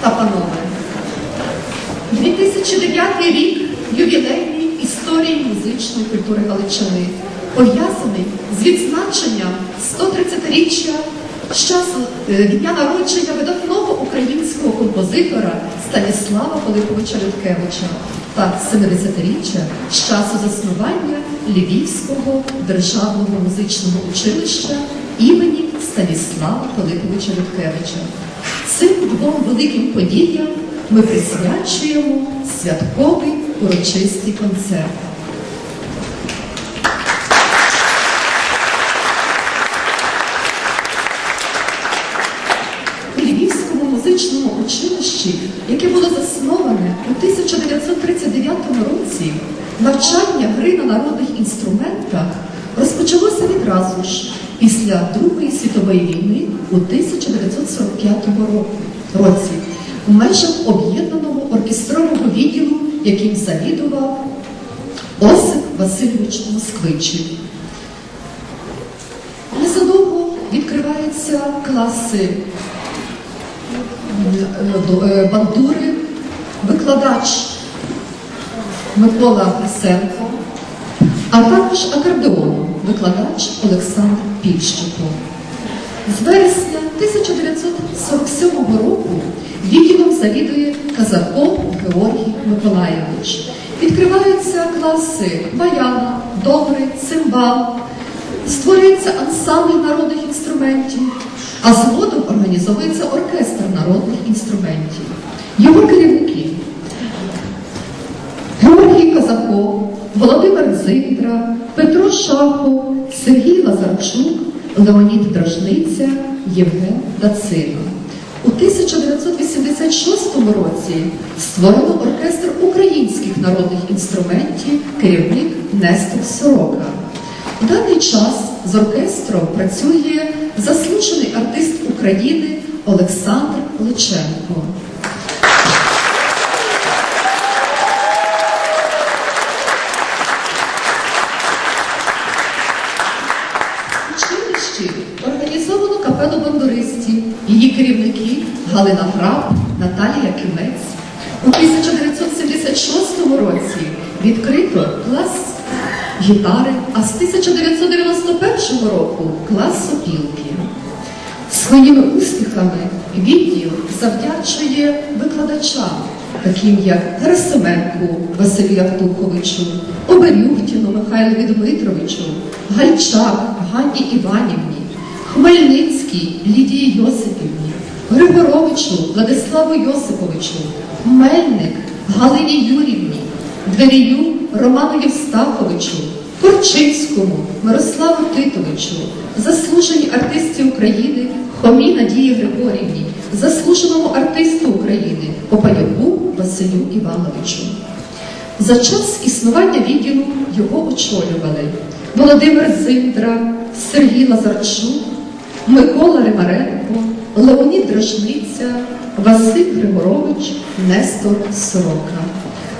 та панове. 2009 рік ювілейний історії музичної культури Галичини, пов'язаний з відзначенням 130-річчя з часу е, дня народження видатного українського композитора Станіслава Пилиповича Людкевича та 70-річчя з часу заснування Львівського державного музичного училища імені Станіслава Пилиповича Людкевича. Цим двом великим подіям ми присвячуємо святковий урочистий концерт. У Львівському музичному училищі, яке було засноване у 1939 році, навчання гри на народних інструментах розпочалося відразу ж після Другої світової війни у 1945 році у межах об'єднаного оркестрового відділу, яким завідував Осип Васильович Москвичів. Незадовго відкриваються класи е, бандури, викладач Микола Лисенко, а також акордеону, викладач Олександр Пільщиков. З вересня 1947 року відділом завідує Казаков Георгій Миколаєвич. Відкриваються класи баяна, добри, цимбал, створюється ансамбль народних інструментів, а згодом організовується оркестр народних інструментів. Його керівники Георгій Казаков, Володимир Дзиндра, Петро Шахов, Сергій Лазарчук, Леонід Дражниця, Євген Дацина. У 1986 році створено оркестр українських народних інструментів, керівник Нестор Сорока. В даний час з оркестром працює заслужений артист України Олександр Личенко. В училищі організовано капелу її керівники Галина Граб, Наталія Кимець. У 1976 році відкрито клас гітари, а з 1991 року клас сопілки. Своїми успіхами відділ завдячує викладачам, таким як Герасименку Василю Явтуховичу, Оберюхтіну Михайлові Дмитровичу, Гальчак Ганні Іванівні, Хмельницькій Лідії Йосипівні, Григоровичу Владиславу Йосиповичу, Мельник Галині Юрівні, Дверію Роману Євстаховичу, Корчинському Мирославу Титовичу, заслуженій артисті України Хомі Надії Григорівні, заслуженому артисту України Попаюку Василю Івановичу. За час існування відділу його очолювали Володимир Зиндра, Сергій Лазарчук, Микола Римаренко, Леонід Дражниця, Василь Григорович, Нестор Сорока.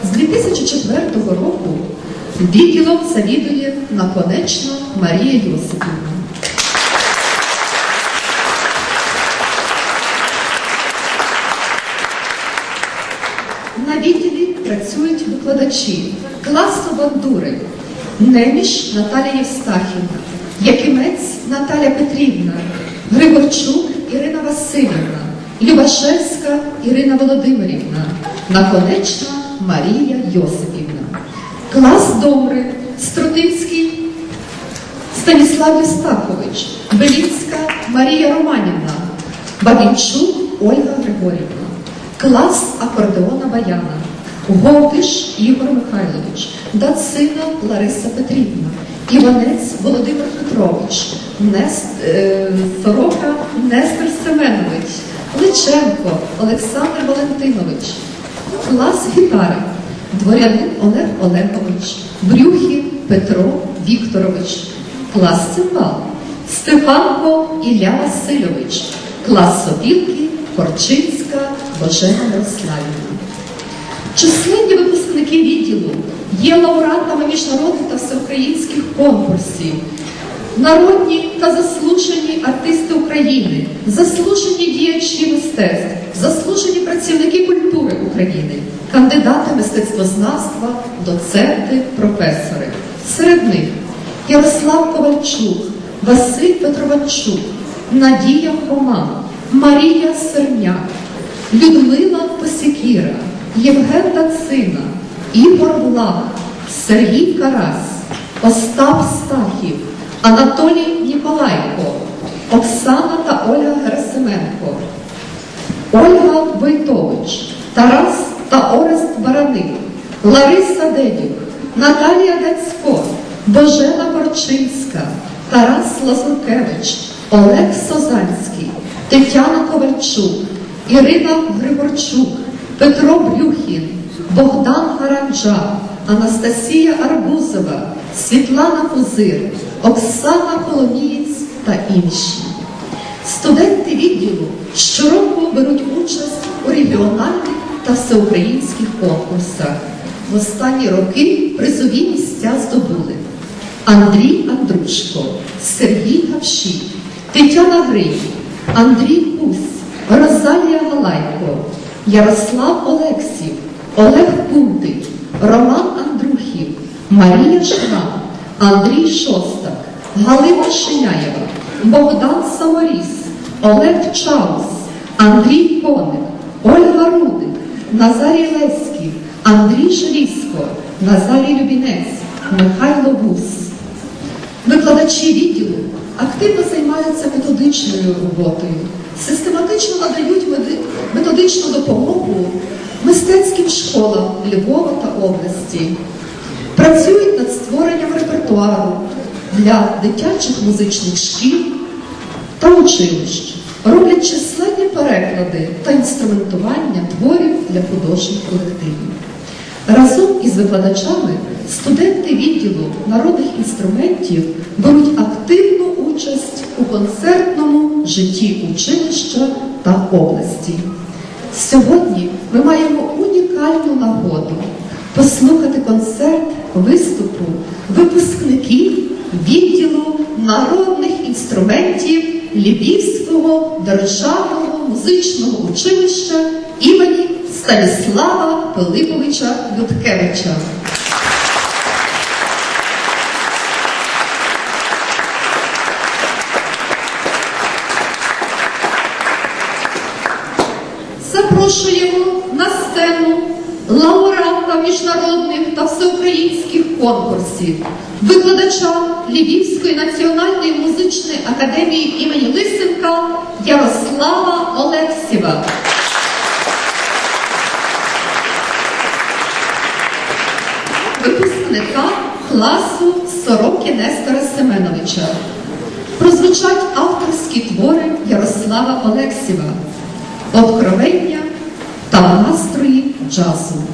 З 2004 року відділом завідує наконечна Марія Йосипівна. На відділі працюють викладачі класу бандури Неміш Наталія Євстахівна, Якимець Наталя Петрівна, Григорчук Ірина Васильівна, Любашевська Ірина Володимирівна, Наконечна Марія Йосипівна. Клас добри Струтинський Станіслав Єстахович, Белінська Марія Романівна, Бабінчук Ольга Григорівна, клас акордеона Баяна, Говдиш Ігор Михайлович, Дацина Лариса Петрівна, Іванець Володимир Петрович, Е, Сорока Нестор Семенович, Личенко Олександр Валентинович, клас гітари, дворянин Олег Олегович, Брюхін Петро Вікторович, клас цимбал, Степанко Ілля Васильович, клас сопілки Корчинська Божена Мирославівна. Численні випускники відділу є лауреатами міжнародних та всеукраїнських конкурсів, народні та заслужені артисти України, заслужені діячі мистецтв, заслужені працівники культури України, кандидати мистецтвознавства, доценти, професори. Серед них Ярослав Ковальчук, Василь Петрованчук, Надія Хома, Марія Серняк, Людмила Посікіра, Євген Дацина, Ігор Влах, Сергій Карась, Остап Стахів, Анатолій Ніколайко, Оксана та Ольга Герасименко, Ольга Войтович, Тарас та Орест Бараник, Лариса Дедюк, Наталія Дацько, Божена Корчинська, Тарас Лазуркевич, Олег Созанський, Тетяна Ковальчук, Ірина Григорчук, Петро Брюхін, Богдан Гаранджа, Анастасія Арбузова, Світлана Пузир, Оксана Коломієць та інші. Студенти відділу щороку беруть участь у регіональних та всеукраїнських конкурсах. В останні роки призові місця здобули Андрій Андрушко, Сергій Гавшій, Тетяна Грий, Андрій Кусь, Розалія Галайко, Ярослав Олексів, Олег Пунтик, Роман Андрухів, Марія Шрам, Андрій Шостак, Галина Шиняєва, Богдан Саморіс, Олег Чаус, Андрій Коник, Ольга Рудик, Назарій Леськів, Андрій Шелісько, Назарій Любінець, Михайло Бус. Викладачі відділу активно займаються методичною роботою, систематично надають методичну допомогу мистецьким школам Львова та області, працюють над створенням репертуару для дитячих музичних шкіл та училищ, роблять численні переклади та інструментування творів для художніх колективів. Разом із викладачами студенти відділу народних інструментів беруть активну участь у концертному житті училища та області. Сьогодні ми маємо унікальну нагоду послухати концерт виступу випускників відділу народних інструментів Львівського державного музичного училища імені Станіслава Пилиповича Людкевича. Запрошуємо на сцену лауреата міжнародних та всеукраїнських конкурсів, викладача Львівської національної музичної академії імені Лисенка Ярослава Олексєва. Випускника класу Сороки Нестора Семеновича. Прозвучать авторські твори Ярослава Олексєва, Откровення та настрої джазу.